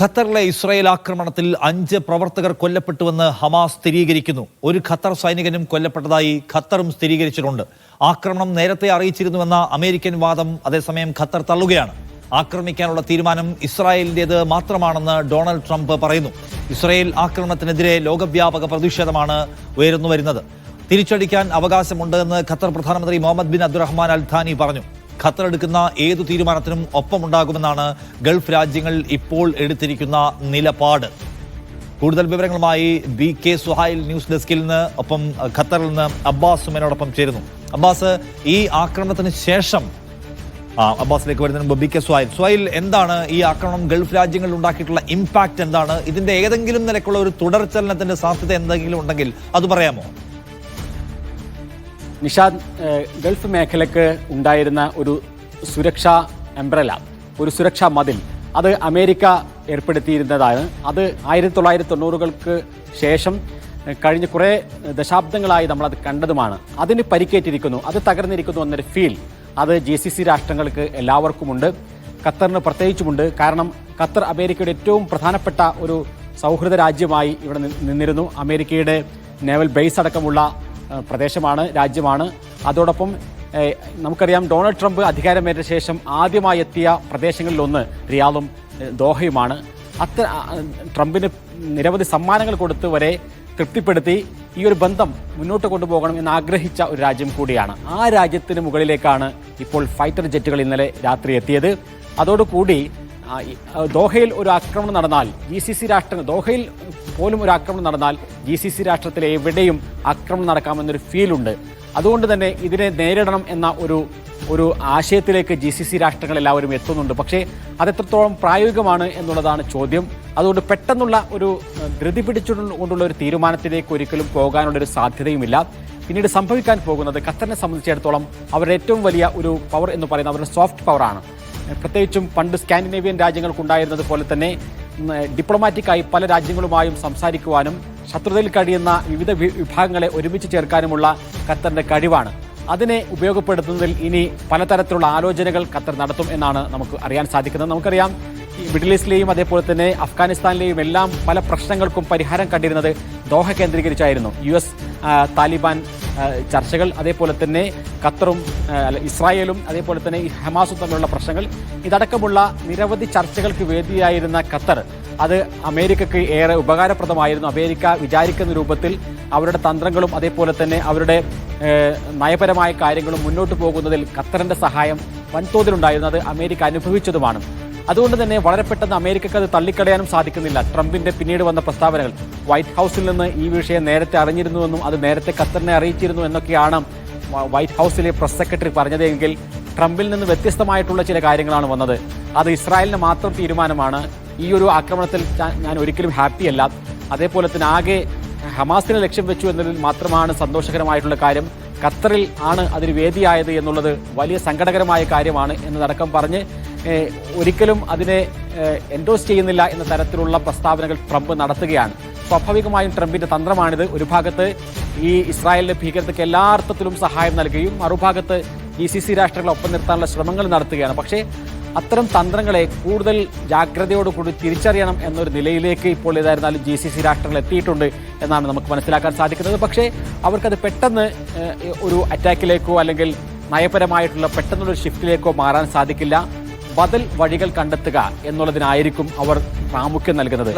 ഖത്തറിലെ ഇസ്രായേൽ ആക്രമണത്തിൽ അഞ്ച് പ്രവർത്തകർ കൊല്ലപ്പെട്ടുവെന്ന് ഹമാസ് സ്ഥിരീകരിക്കുന്നു. ഒരു ഖത്തർ സൈനികനും കൊല്ലപ്പെട്ടതായി ഖത്തറും സ്ഥിരീകരിച്ചിട്ടുണ്ട്. ആക്രമണം നേരത്തെ അറിയിച്ചിരുന്നുവെന്ന അമേരിക്കൻ വാദം അതേസമയം ഖത്തർ തള്ളുകയാണ്. ആക്രമിക്കാനുള്ള തീരുമാനം ഇസ്രായേലിന്റേത് മാത്രമാണെന്ന് ഡൊണാൾഡ് ട്രംപ് പറയുന്നു. ഇസ്രായേൽ ആക്രമണത്തിനെതിരെ ലോകവ്യാപക പ്രതിഷേധമാണ് ഉയർന്നു വരുന്നത്. തിരിച്ചടിക്കാൻ അവകാശമുണ്ടെന്ന് ഖത്തർ പ്രധാനമന്ത്രി Mohammed bin Abdulrahman Al Thani പറഞ്ഞു. ഖത്തർ എടുക്കുന്ന ഏതു തീരുമാനത്തിനും ഒപ്പമുണ്ടാകുമെന്നാണ് ഗൾഫ് രാജ്യങ്ങൾ ഇപ്പോൾ എടുത്തിരിക്കുന്ന നിലപാട്. കൂടുതൽ വിവരങ്ങളുമായി ബി കെ സുഹായിൽ ന്യൂസ് ഡെസ്കിൽ നിന്ന് ഒപ്പം ഖത്തറിൽ നിന്ന് അബ്ബാസ് സുമേനോടൊപ്പം ചേരുന്നു. അബ്ബാസ് ഈ ആക്രമണത്തിന് ശേഷം ആ അബ്ബാസിലേക്ക് വരുന്നതിന് മുമ്പ് ബി കെ സുഹായിൽ സുഹായിൽ എന്താണ് ഈ ആക്രമണം ഗൾഫ് രാജ്യങ്ങളിൽ ഉണ്ടാക്കിയിട്ടുള്ള ഇമ്പാക്ട് എന്താണ്? ഇതിന്റെ ഏതെങ്കിലും നിലക്കുള്ള ഒരു തുടർചലനത്തിന്റെ സാധ്യത എന്തെങ്കിലും ഉണ്ടെങ്കിൽ അത് പറയാമോ? നിഷാദ് ഗൾഫ് മേഖലക്ക് ഉണ്ടായിരുന്ന ഒരു സുരക്ഷാ എംബ്രല ഒരു സുരക്ഷാ മതിൽ അത് അമേരിക്ക ഏർപ്പെടുത്തിയിരുന്നതാണ്. അത് ആയിരത്തി തൊള്ളായിരത്തി തൊണ്ണൂറുകൾക്ക് ശേഷം കഴിഞ്ഞ കുറേ ദശാബ്ദങ്ങളായി നമ്മളത് കണ്ടതുമാണ്. അതിന് പരിക്കേറ്റിരിക്കുന്നു അത് തകർന്നിരിക്കുന്നു എന്നൊരു ഫീൽ അത് ജി സി സി രാഷ്ട്രങ്ങൾക്ക് എല്ലാവർക്കുമുണ്ട്. ഖത്തറിന് പ്രത്യേകിച്ചുമുണ്ട്. കാരണം ഖത്തർ അമേരിക്കയുടെ ഏറ്റവും പ്രധാനപ്പെട്ട ഒരു സൗഹൃദ രാജ്യമായി ഇവിടെ നിന്നിരുന്നു. അമേരിക്കയുടെ നേവൽ ബേസ് അടക്കമുള്ള പ്രദേശമാണ് രാജ്യമാണ്. അതോടൊപ്പം നമുക്കറിയാം ഡൊണാൾഡ് ട്രംപ് അധികാരമേറ്റ ശേഷം ആദ്യമായി എത്തിയ പ്രദേശങ്ങളിലൊന്ന് റിയാദും ദോഹയുമാണ്. അത്ര ട്രംപിന് നിരവധി സമ്മാനങ്ങൾ കൊടുത്ത് വരെ തൃപ്തിപ്പെടുത്തി ഈ ഒരു ബന്ധം മുന്നോട്ട് കൊണ്ടുപോകണം എന്ന് ആഗ്രഹിച്ച ഒരു രാജ്യം കൂടിയാണ്. ആ രാജ്യത്തിന് മുകളിലേക്കാണ് ഇപ്പോൾ ഫൈറ്റർ ജെറ്റുകൾ ഇന്നലെ രാത്രി എത്തിയത്. അതോടുകൂടി ദോഹയിൽ ഒരു ആക്രമണം നടന്നാൽ ജി സി സി രാഷ്ട്രങ്ങൾ ദോഹയിൽ പോലും ഒരു ആക്രമണം നടന്നാൽ ജി സി സി രാഷ്ട്രത്തിലെ എവിടെയും ആക്രമണം നടക്കാമെന്നൊരു ഫീലുണ്ട് അതുകൊണ്ട് തന്നെ ഇതിനെ നേരിടണം എന്ന ഒരു ഒരു ആശയത്തിലേക്ക് ജി സി സി രാഷ്ട്രങ്ങൾ എല്ലാവരും എത്തുന്നുണ്ട്. പക്ഷേ അതെത്രത്തോളം പ്രായോഗികമാണ് എന്നുള്ളതാണ് ചോദ്യം. അതുകൊണ്ട് പെട്ടെന്നുള്ള ഒരു ധൃതി പിടിച്ചുകൊണ്ടുള്ള ഒരു തീരുമാനത്തിലേക്ക് ഒരിക്കലും പോകാനുള്ളൊരു സാധ്യതയുമില്ല. പിന്നീട് സംഭവിക്കാൻ പോകുന്നത് ഖത്തറിനെ സംബന്ധിച്ചിടത്തോളം അവരുടെ ഏറ്റവും വലിയ ഒരു പവർ എന്ന് പറയുന്നത് അവരുടെ സോഫ്റ്റ് പവറാണ് പ്രത്യേകിച്ചും പണ്ട് സ്കാൻഡിനേവിയൻ രാജ്യങ്ങൾക്കുണ്ടായിരുന്നത് പോലെ തന്നെ ഡിപ്ലോമാറ്റിക്കായി പല രാജ്യങ്ങളുമായും സംസാരിക്കുവാനും ശത്രുതയിൽ കഴിയുന്ന വിവിധ വിഭാഗങ്ങളെ ഒരുമിച്ച് ചേർക്കാനുമുള്ള ഖത്തറിന്റെ കഴിവാണ്. അതിനെ ഉപയോഗപ്പെടുത്തുന്നതിൽ ഇനി പലതരത്തിലുള്ള ആലോചനകൾ ഖത്തർ നടത്തും എന്നാണ് നമുക്ക് അറിയാൻ സാധിക്കുന്നത്. നമുക്കറിയാം മിഡിൽ ഈസ്റ്റിലെയും അതേപോലെ തന്നെ അഫ്ഗാനിസ്ഥാനിലെയും എല്ലാം പല പ്രശ്നങ്ങൾക്കും പരിഹാരം കണ്ടിരുന്നത് ദോഹ കേന്ദ്രീകരിച്ചായിരുന്നു. യു എസ് താലിബാൻ ചർച്ചകൾ അതേപോലെ തന്നെ ഖത്തറും ഇസ്രായേലും അതേപോലെ തന്നെ ഹമാസും തമ്മിലുള്ള പ്രശ്നങ്ങൾ. ഇതടക്കമുള്ള നിരവധി ചർച്ചകൾക്ക് വേദിയായിരുന്ന ഖത്തർ അത് അമേരിക്കയ്ക്ക് ഏറെ ഉപകാരപ്രദമായിരുന്നു. അമേരിക്ക വിചാരിക്കുന്ന രൂപത്തിൽ അവരുടെ തന്ത്രങ്ങളും അതേപോലെ തന്നെ അവരുടെ നയപരമായ കാര്യങ്ങളും മുന്നോട്ട് പോകുന്നതിൽ ഖത്തറിന്റെ സഹായം വൻതോതിലുണ്ടായിരുന്നു അത് അമേരിക്ക അനുഭവിച്ചതുമാണ്. അതുകൊണ്ട് തന്നെ വളരെ പെട്ടെന്ന് അമേരിക്കക്ക് അത് തള്ളിക്കളയാനും സാധിക്കുന്നില്ല. ട്രംപിന്റെ പിന്നീട് വന്ന പ്രസ്താവനകൾ. വൈറ്റ് ഹൗസിൽ നിന്ന് ഈ വിഷയം നേരത്തെ അറിഞ്ഞിരുന്നുവെന്നും അത് നേരത്തെ ഖത്തറിനെ അറിയിച്ചിരുന്നു എന്നൊക്കെയാണ് വൈറ്റ് ഹൗസിലെ പ്രസ് സെക്രട്ടറി പറഞ്ഞതെങ്കിൽ ട്രംപിൽ നിന്ന് വ്യത്യസ്തമായിട്ടുള്ള ചില കാര്യങ്ങളാണ് വന്നത്. അത് ഇസ്രായേലിന് മാത്രം തീരുമാനമാണ്. ഈ ഒരു ആക്രമണത്തിൽ ഞാൻ- ഒരിക്കലും ഹാപ്പിയല്ല അതേപോലെ തന്നെ ആകെ ഹമാസിനെ ലക്ഷ്യം വെച്ചു എന്നതിൽ മാത്രമാണ് സന്തോഷകരമായിട്ടുള്ള കാര്യം. ഖത്തറിൽ ആണ് അതിന് വേദിയായത് എന്നുള്ളത് വലിയ സങ്കടകരമായ കാര്യമാണ് എന്നതടക്കം പറഞ്ഞ് ഒരിക്കലും അതിനെ എൻഡോസ് ചെയ്യുന്നില്ല എന്ന തരത്തിലുള്ള പ്രസ്താവനകൾ ട്രംപ് നടത്തുകയാണ്. സ്വാഭാവികമായും ട്രംപിന്റെ തന്ത്രമാണിത്. ഒരു ഭാഗത്ത് ഈ ഇസ്രായേലിന്റെ ഭീകരതയ്ക്ക് എല്ലാ അർത്ഥത്തിലും സഹായം നൽകുകയും മറുഭാഗത്ത് ഇ സി സി രാഷ്ട്രങ്ങളെ ഒപ്പം നിർത്താനുള്ള ശ്രമങ്ങൾ നടത്തുകയാണ്. പക്ഷേ അത്തരം തന്ത്രങ്ങളെ കൂടുതൽ ജാഗ്രതയോടുകൂടി തിരിച്ചറിയണം എന്നൊരു നിലയിലേക്ക് ഇപ്പോൾ ഏതായിരുന്നാലും ജി സി സി രാഷ്ട്രങ്ങൾ എത്തിയിട്ടുണ്ട് എന്നാണ് നമുക്ക് മനസ്സിലാക്കാൻ സാധിക്കുന്നത്. പക്ഷേ അവർക്കത് പെട്ടെന്ന് ഒരു അറ്റാക്കിലേക്കോ അല്ലെങ്കിൽ നയപരമായിട്ടുള്ള പെട്ടെന്നുള്ള ഷിഫ്റ്റിലേക്കോ മാറാൻ സാധിക്കില്ല. ബദൽ വഴികൾ കണ്ടെത്തുക എന്നുള്ളതിനായിരിക്കും അവർ പ്രാമുഖ്യം നൽകുന്നത്.